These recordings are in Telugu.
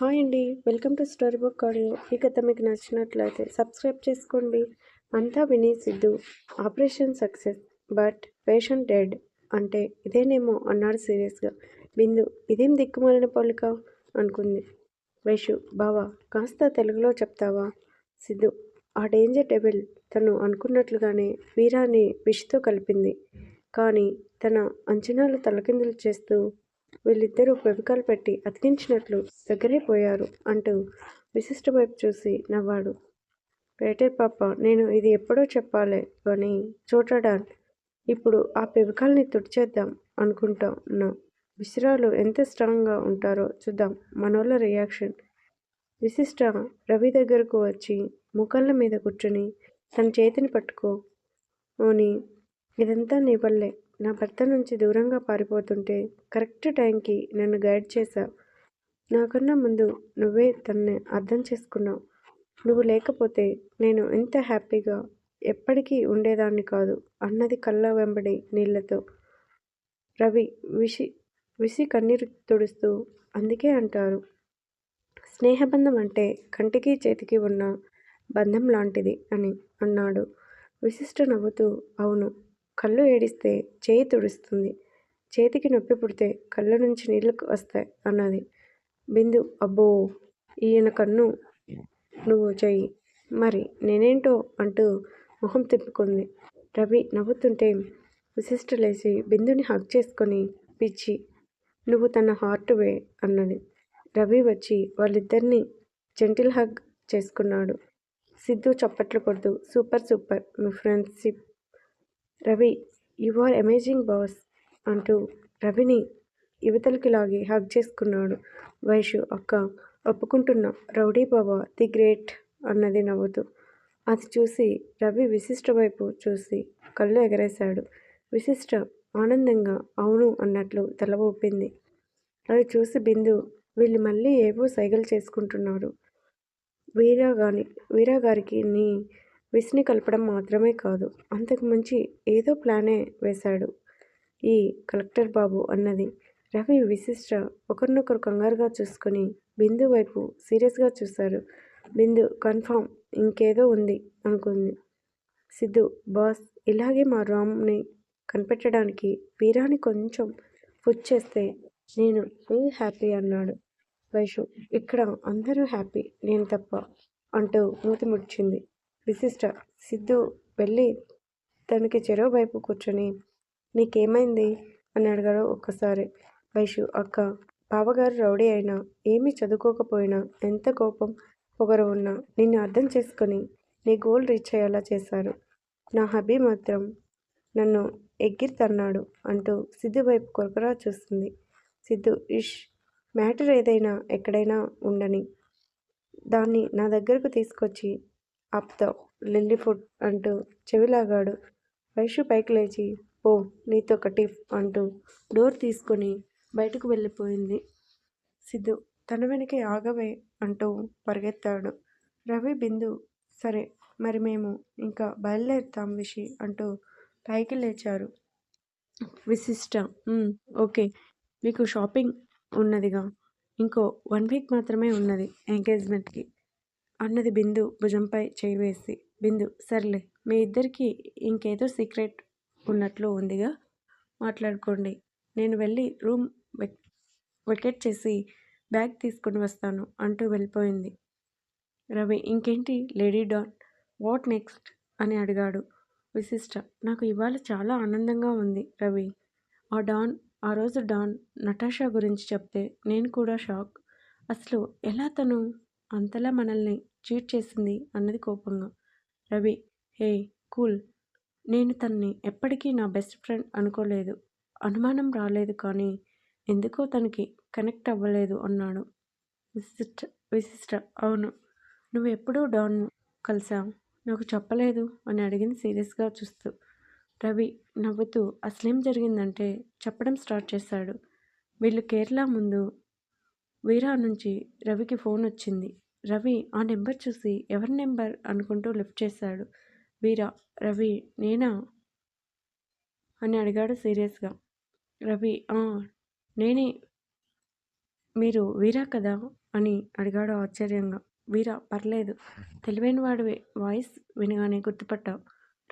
హాయ్ అండి. Welcome to story book audio. ఈ కథ మీకు నచ్చినట్లయితే సబ్స్క్రైబ్ చేసుకోండి. అంతా విని Siddhu. Operation success. But patient dead. అంటే ఇదేనేమో అన్నాడు సీరియస్గా. బిందు ఇదేం దిక్కుమాలిన పోలిక? అనుకుంది. వైషు బావా కాస్త తెలుగులో చెప్తావా? సిద్ధు. ఆ డేంజర్ టెబిల్ తను అనుకున్నట్లుగానే వీరాని విషితో కలిపింది. కానీ తన అంచనాలు తలకిందులు చేస్తూ వీళ్ళిద్దరూ పెవికాలు పెట్టి అతికించినట్లు దగ్గరే పోయారు అంటూ విశిష్ట వైపు చూసి నవ్వాడు. పేటర్ పాప నేను ఇది ఎప్పుడో చెప్పాలి కానీ చూడడాన్ ఇప్పుడు ఆ పెవికాల్ని తుడిచేద్దాం అనుకుంటా ఉన్నా విసిరాలు ఎంత స్ట్రాంగ్గా ఉంటారో చూద్దాం. మనోళ్ళ రియాక్షన్. విశిష్ట రవి దగ్గరకు వచ్చి ముఖంల మీద కూర్చుని తన చేతిని పట్టుకో అని ఇదంతా నీ వల్లే. నా భర్త నుంచి దూరంగా పారిపోతుంటే కరెక్ట్ టైంకి నన్ను గైడ్ చేశావు నాకన్నా ముందు నువ్వే తనని అర్థం చేసుకున్నావు. నువ్వు లేకపోతే నేను ఇంత హ్యాపీగా ఎప్పటికీ ఉండేదాన్ని కాదు అన్నది కళ్ళ వెంబడి నీళ్ళతో రవి విసి విసి కన్నీరు తుడుస్తూ అందుకే అంటారు. స్నేహబంధం అంటే కంటికి చేతికి ఉన్న బంధం లాంటిది అని అన్నాడు. విశిష్ట నవ్వుతూ అవును కళ్ళు ఏడిస్తే చేయి తుడుస్తుంది. చేతికి నొప్పి పుడితే కళ్ళ నుంచి నీళ్ళు వస్తాయి అన్నది. బిందు అబ్బో! ఈయన కన్ను నువ్వు చెయ్యి. మరి నేనేంటో అంటూ మొహం తిప్పుకుంది. రవి నవ్వుతుంటే విశిష్ట లేచి బిందుని హగ్ చేసుకొని పిచ్చి నువ్వు తన హార్ట్ వే అన్నది. రవి వచ్చి వాళ్ళిద్దరిని జెంటిల్ హగ్ చేసుకున్నాడు. సిద్ధు చప్పట్లు కొడుతూ super super me friendship Ravi you are amazing boss అంటూ రవిని యువతలకి లాగి హగ్ చేసుకున్నాడు. వైషు అక్క ఒప్పుకుంటున్నా రౌడీ బాబా ది గ్రేట్ అన్నది నవ్వుతూ. అది చూసి రవి విశిష్ట వైపు చూసి కళ్ళు ఎగరేశాడు. విశిష్ట ఆనందంగా అవును అన్నట్లు తల ఊపింది. అది చూసి బిందు వీళ్ళు మళ్ళీ ఏవో సైగలు చేసుకుంటున్నారు. వీరా గాని వీరా గారికి నీ విస్ని కలపడం మాత్రమే కాదు అంతకు మించి ఏదో ప్లానే వేశాడు ఈ కలెక్టర్ బాబు అన్నది. రవి విశిష్ట ఒకరినొకరు కంగారుగా చూసుకొని బిందు వైపు సీరియస్గా చూశారు. బిందు కన్ఫామ్ ఇంకేదో ఉంది అనుకుంది. సిద్ధు బాస్ ఇలాగే మా రామ్ని కనిపెట్టడానికి వీరాని కొంచెం ఫుడ్ చేస్తే నేను ఫుల్ హ్యాపీ అన్నాడు. వైషు ఇక్కడ అందరూ హ్యాపీ నేను తప్ప అంటూ మూతి ముడిచింది విశిష్ట సిద్ధు వెళ్ళి తనకి చెరువు వైపు కూర్చొని నీకేమైంది? అని అడిగాడు ఒక్కసారి. వైషు అక్క బావగారు రౌడీ అయినా ఏమీ చదువుకోకపోయినా ఎంత కోపం పొగరు ఉన్నా నిన్ను అర్థం చేసుకొని నీ గోల్ రీచ్ అయ్యేలా చేశారు. నా హబీ మాత్రం నన్ను ఎగ్గిరితన్నాడు అంటూ సిద్ధు వైపు కొరకరా చూస్తుంది. సిద్ధు ఇష్ మ్యాటర్ ఏదైనా ఎక్కడైనా ఉండని దాన్ని నా దగ్గరకు తీసుకొచ్చి అప్తో లిల్లీ ఫుడ్ అంటూ చెవిలాగాడు. వైషు పైకి లేచి ఓ నీతో టిఫ్ అంటూ డోర్ తీసుకొని బయటకు వెళ్ళిపోయింది. సిద్ధు తన వెనకే ఆగవే అంటూ పరిగెత్తాడు. రవి బిందు సరే మరి మేము ఇంకా బయలుదేరుతాం విషి అంటూ పైకి లేచారు. విశిష్ట ఓకే మీకు షాపింగ్ ఉన్నదిగా ఇంకో వన్ వీక్ మాత్రమే ఉన్నది ఎంగేజ్మెంట్కి. అన్నది బిందు భుజంపై చేయి వేసి బిందు సర్లే మీ ఇద్దరికి ఇంకేదో సీక్రెట్ ఉన్నట్లు ఉందిగా? మాట్లాడుకోండి. నేను వెళ్ళి రూమ్ వెకెట్ చేసి బ్యాగ్ తీసుకుని వస్తాను అంటూ వెళ్ళిపోయింది. రవి ఇంకేంటి లేడీ డాన్? What next? అని అడిగాడు. విశిష్ట నాకు ఇవాళ చాలా ఆనందంగా ఉంది రవి. ఆ డాన్ ఆ రోజు డాన్ నటాషా గురించి చెప్తే నేను కూడా షాక్. అసలు ఎలా తను అంతలా మనల్ని చీట్ చేసింది అన్నది కోపంగా. Ravi hey cool. నేను తన్ని ఎప్పటికీ నా బెస్ట్ ఫ్రెండ్ అనుకోలేదు. అనుమానం రాలేదు కానీ ఎందుకో తనకి కనెక్ట్ అవ్వలేదు అన్నాడు. విశిష్ట విశిష్ట అవును. నువ్వు ఎప్పుడూ డాన్ కలిసావు. నాకు చెప్పలేదు అని అడిగింది సీరియస్గా చూస్తూ. రవి నవ్వుతూ అసలేం జరిగిందంటే చెప్పడం స్టార్ట్ చేశాడు. వీళ్ళు కేరళ ముందు వీరా నుంచి రవికి ఫోన్ వచ్చింది. రవి ఆ నెంబర్ చూసి ఎవరి నెంబర్ అనుకుంటూ లిఫ్ట్ చేశాడు. వీరా రవి నేనా? అని అడిగాడు సీరియస్గా. రవి నేనే. మీరు వీరా కదా? అని అడిగాడు ఆశ్చర్యంగా. వీరా పర్లేదు. తెలివైన వాడివే వాయిస్ వినగానే గుర్తుపట్టావు.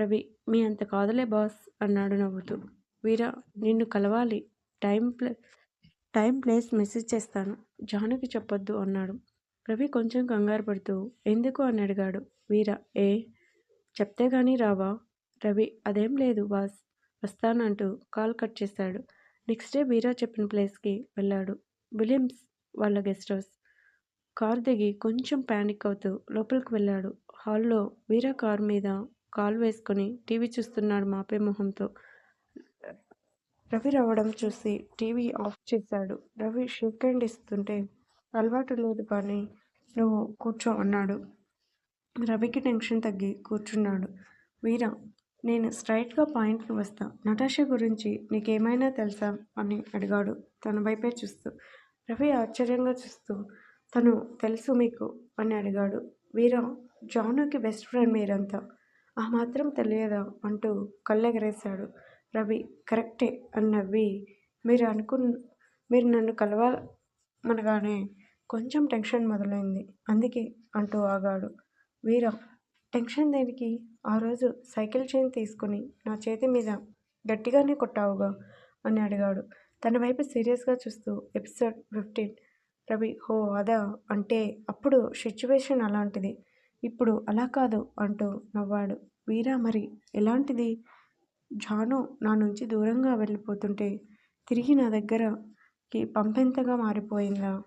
రవి మీ అంత కాదులే బాస్ అన్నాడు నవ్వుతూ. వీరా నిన్ను కలవాలి. Time play time place message చేస్తాను. జానుకి చెప్పొద్దు అన్నాడు. రవి కొంచెం కంగారు పడుతూ ఎందుకు? అని అడిగాడు. వీరా ఏ? చెప్తే కానీ రావా? రవి అదేం లేదు బాస్ వస్తానంటూ కాల్ కట్ చేశాడు. నెక్స్ట్ డే వీరా చెప్పిన ప్లేస్కి వెళ్ళాడు. విలియమ్స్ వాళ్ళ గెస్ట్ హౌస్. కార్ దిగి కొంచెం ప్యానిక్ అవుతూ లోపలికి వెళ్ళాడు. హాల్లో వీరా కార్ మీద కాల్ వేసుకొని టీవీ చూస్తున్నాడు మాపే మొహంతో. రవి రావడం చూసి టీవీ ఆఫ్ చేశాడు. రవి షేక్ హ్యాండ్ ఇస్తుంటే అలవాటు లేదు కానీ నువ్వు కూర్చో అన్నాడు. రవికి టెన్షన్ తగ్గి కూర్చున్నాడు. వీరా నేను స్ట్రైట్గా పాయింట్కి వస్తా. నటాష గురించి నీకేమైనా తెలుసా? అని అడిగాడు. తన వైపే చూస్తూ. రవి ఆశ్చర్యంగా చూస్తూ తను తెలుసు మీకు? అని అడిగాడు. వీరా జానుకి బెస్ట్ ఫ్రెండ్ మీరంతా. ఆ మాత్రం తెలియదా? అంటూ కళ్ళెగరేశాడు. రవి కరెక్టే అని నవ్వి మీరు అనుకు మీరు నన్ను కలవాలనగానే కొంచెం టెన్షన్ మొదలైంది. అందుకే అంటూ ఆగాడు. వీర టెన్షన్ దేనికి? ఆ రోజు సైకిల్ చైన్ తీసుకుని నా చేతి మీద గట్టిగానే కొట్టావుగా అని అడిగాడు. తన వైపు సీరియస్గా చూస్తూ ఎపిసోడ్ ఫిఫ్టీన్. రవి హో అదా అంటే అప్పుడు సిచ్యువేషన్ అలాంటిది. ఇప్పుడు అలా కాదు అంటూ నవ్వాడు. వీరా మరి ఎలాంటిది? జాను నా నుంచి దూరంగా వెళ్ళిపోతుంటే తిరిగి నా దగ్గరకి పంపెంతగా మారిపోయిందా?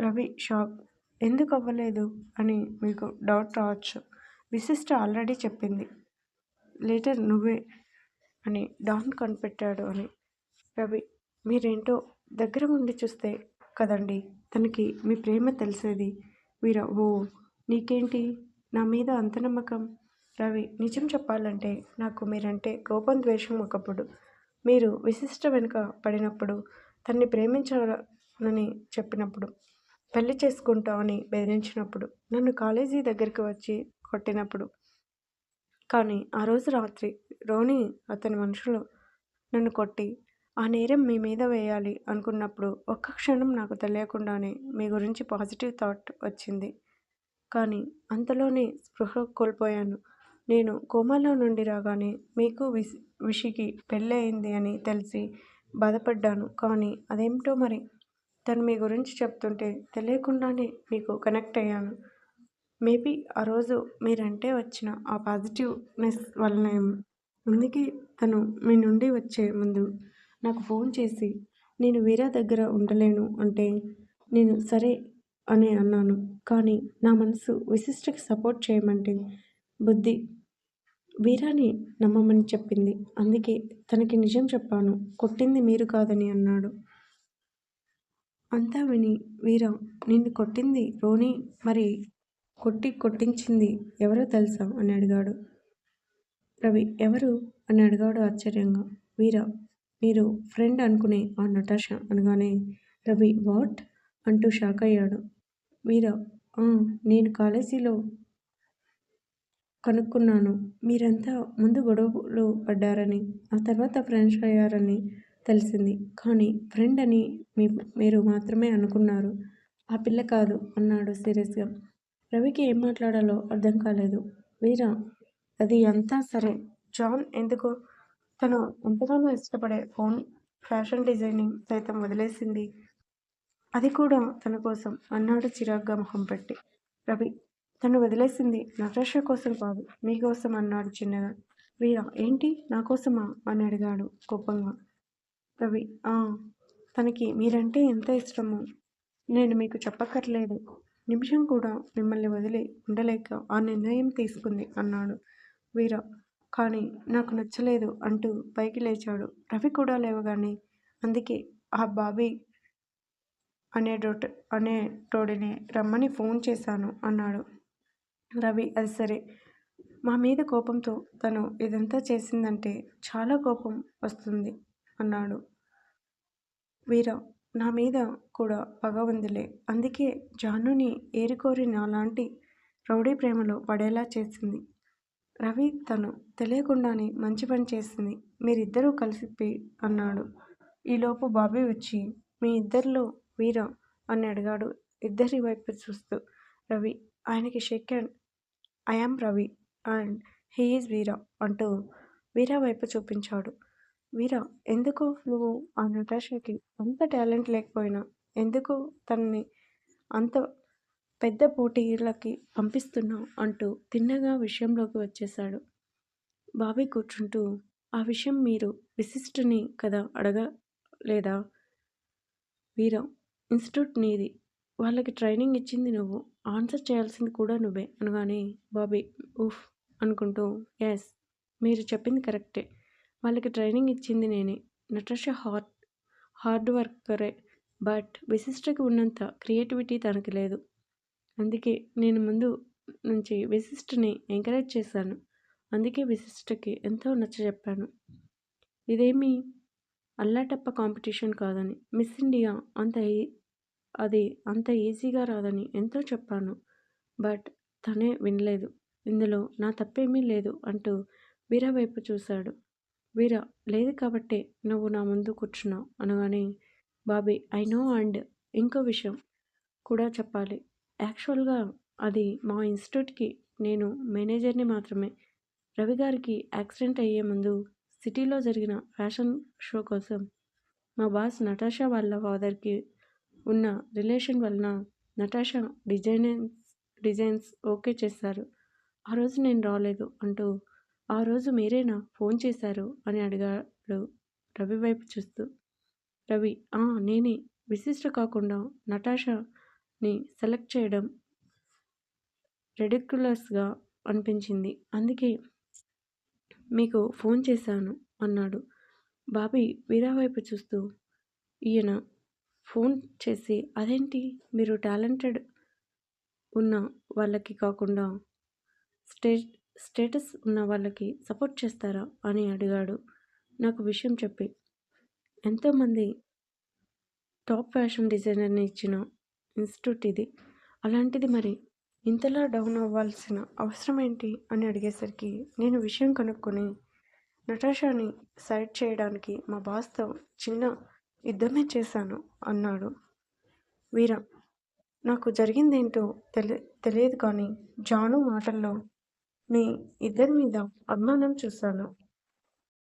రవి షాక్. ఎందుకు అవ్వలేదు అని మీకు డౌట్ రావచ్చు. విశిష్ట ఆల్రెడీ చెప్పింది. లేటర్ నువ్వే అని డాన్ కనిపెట్టాడు అని. రవి మీరేంటో దగ్గర ఉండి చూస్తే కదండి తనకి మీ ప్రేమ తెలిసేది. వీర ఓ నీకేంటి? నా మీద అంత నమ్మకం? రవి నిజం చెప్పాలంటే నాకు మీరంటే కోపం ద్వేషం ఒకప్పుడు. మీరు విశిష్ట వెనుక పడినప్పుడు తన్ని ప్రేమించాలని చెప్పినప్పుడు పెళ్ళి చేసుకుంటామని బెదిరించినప్పుడు నన్ను కాలేజీ దగ్గరికి వచ్చి కొట్టినప్పుడు. కానీ ఆ రోజు రాత్రి రోని అతని మనుషులు నన్ను కొట్టి ఆ నేరం మీ మీద వేయాలి అనుకున్నప్పుడు ఒక్క క్షణం నాకు తెలియకుండానే మీ గురించి పాజిటివ్ థాట్ వచ్చింది. కానీ అంతలోనే స్పృహ కోల్పోయాను. నేను కోమాలో నుండి రాగానే మీకు విసి విషికి పెళ్ళయింది అని తెలిసి బాధపడ్డాను. కానీ అదేమిటో మరి? తను మీ గురించి చెప్తుంటే తెలియకుండానే మీకు కనెక్ట్ అయ్యాను. మేబీ ఆ రోజు మీరంటే వచ్చిన ఆ పాజిటివ్నెస్ వల్లనే అందుకే తను మీ నుండి వచ్చే ముందు నాకు ఫోన్ చేసి నేను వీరా దగ్గర ఉండలేను అంటే నేను సరే అని అన్నాను. కానీ నా మనసు విశిష్టకి సపోర్ట్ చేయమంటే బుద్ధి. వీరాని నమ్మమని చెప్పింది. అందుకే తనకి నిజం చెప్పాను. కొట్టింది మీరు కాదని అన్నాడు. అంతా విని వీర నిన్ను కొట్టింది రోని? మరి కొట్టి కొట్టించింది ఎవరో తెలుసా? అని అడిగాడు. రవి ఎవరు? అని అడిగాడు ఆశ్చర్యంగా. వీర మీరు ఫ్రెండ్ అనుకునే ఆ నటాష అనగానే రవి వాట్? అంటూ షాక్ అయ్యాడు. వీర నేను కాలేజీలో కనుక్కున్నాను. మీరంతా ముందు గొడవలు పడ్డారని ఆ తర్వాత ఫ్రెండ్స్ అయ్యారని తెలిసింది. కానీ ఫ్రెండ్ అని మీ మీరు మాత్రమే అనుకున్నారు. ఆ పిల్ల కాదు అన్నాడు సీరియస్గా. రవికి ఏం మాట్లాడాలో అర్థం కాలేదు. వీర అది అంతా సరే. జాన్ ఎందుకు తను ఎంతగానో ఇష్టపడే ఫోన్ ఫ్యాషన్ డిజైనింగ్ సైతం వదిలేసింది. అది కూడా తన కోసం అన్నాడు చిరాగ్గా మొహం పెట్టి. రవి తను వదిలేసింది. నటాషా కోసం కాదు మీకోసం అన్నాడు చిన్నగా. వీరా ఏంటి? నా కోసమా? అని అడిగాడు కోపంగా. రవి తనకి మీరంటే ఎంత ఇష్టమో. నేను మీకు చెప్పక్కర్లేదు. నిమిషం కూడా మిమ్మల్ని వదిలి ఉండలేక ఆ నిర్ణయం తీసుకుంది అన్నాడు వీరా. కానీ నాకు నచ్చలేదు అంటూ పైకి లేచాడు. రవి కూడా లేవగానే అందుకే ఆ బాబీ అనే డోట్ అనే టోడిని రమ్మని ఫోన్ చేశాను అన్నాడు. రవి అది సరే. మా మీద కోపంతో తను ఇదంతా చేసిందంటే చాలా కోపం వస్తుంది అన్నాడు. వీర నా మీద కూడా పగ ఉందిలే. అందుకే జానుని ఏరికోరి నాలాంటి రౌడీ ప్రేమలో పడేలా చేసింది. రవి తను తెలియకుండానే మంచి పని చేసింది. మీరిద్దరూ కలిసి అన్నాడు. ఈలోపు బాబీ వచ్చి మీ ఇద్దరిలో వీర అని అడిగాడు. ఇద్దరి వైపు చూస్తూ రవి ఆయనకి shake hand I am Ravi and he is Veera అంటూ వీరా వైపు చూపించాడు. వీరా ఎందుకు నువ్వు ఆ నటాషాకి అంత టాలెంట్ లేకపోయినా ఎందుకు తనని అంత పెద్ద పోటీలకి పంపిస్తున్నావు అంటూ తిన్నగా విషయంలోకి వచ్చేశాడు. బాబీ కూర్చుంటూ ఆ విషయం మీరు విశిష్టుని కదా అడగలేదా వీరా ఇన్స్టిట్యూట్ నీది. వాళ్ళకి ట్రైనింగ్ ఇచ్చింది నువ్వు. ఆన్సర్ చేయాల్సింది కూడా నువ్వే అనగానే బాబీ ఉఫ్ అనుకుంటూ ఎస్ మీరు చెప్పింది కరెక్టే. వాళ్ళకి ట్రైనింగ్ ఇచ్చింది నేనే. నటష హార్డ్ హార్డ్ వర్కరే. బట్ విశిష్టకి ఉన్నంత క్రియేటివిటీ తనకి లేదు. అందుకే నేను ముందు నుంచి విశిష్టని ఎంకరేజ్ చేశాను. అందుకే విశిష్టకి ఎంతో నచ్చ చెప్పాను. ఇదేమీ అల్లాటప్ప కాంపిటీషన్ కాదని మిస్ ఇండియా అంత అది అంత ఈజీగా రాదని ఎంతో చెప్పాను. బట్ తనే వినలేదు. ఇందులో నా తప్పేమీ లేదు అంటూ వీర వైపు చూశాడు. వీర లేదు కాబట్టే నువ్వు నా ముందు కూర్చున్నావు అనగానే బాబీ ఐ నో అండ్ ఇంకో విషయం కూడా చెప్పాలి. యాక్చువల్గా అది మా ఇన్స్టిట్యూట్కి నేను మేనేజర్ని మాత్రమే. రవి గారికి యాక్సిడెంట్ అయ్యే ముందు సిటీలో జరిగిన ఫ్యాషన్ షో కోసం మా బాస్ నటాషా వాళ్ళ ఫాదర్కి ఉన్న రిలేషన్ వలన నటాషా డిజైనర్స్ డిజైన్స్ ఓకే చేశారు ఆ రోజు నేను రాలేదు అంటూ ఆ రోజు మీరేనా ఫోన్ చేశారు? అని అడిగాడు రవి వైపు చూస్తూ. రవి నేనే. విశిష్ట కాకుండా నటాషాని సెలెక్ట్ చేయడం రెడిక్యులస్గా అనిపించింది. అందుకే మీకు ఫోన్ చేశాను అన్నాడు. బాబీ వీరా వైపు చూస్తూ ఈయన ఫోన్ చేసి అదేంటి? మీరు టాలెంటెడ్ ఉన్న వాళ్ళకి కాకుండా స్టే స్టేటస్ ఉన్న వాళ్ళకి సపోర్ట్ చేస్తారా? అని అడిగాడు. నాకు విషయం చెప్పి ఎంతోమంది టాప్ ఫ్యాషన్ డిజైనర్ని ఇచ్చిన ఇన్స్టిట్యూట్ ఇది. అలాంటిది మరి ఇంతలా డౌన్ అవ్వాల్సిన అవసరం ఏంటి? అని అడిగేసరికి నేను విషయం కనుక్కొని నటాషాని సైడ్ చేయడానికి మా బాస్తో చిన్న యుద్ధమే చేశాను అన్నాడు వీర. నాకు జరిగిందేంటో తెలి తెలియదు కానీ జాను మాటల్లో మీ ఇద్దరి మీద అభిమానం చూశాను.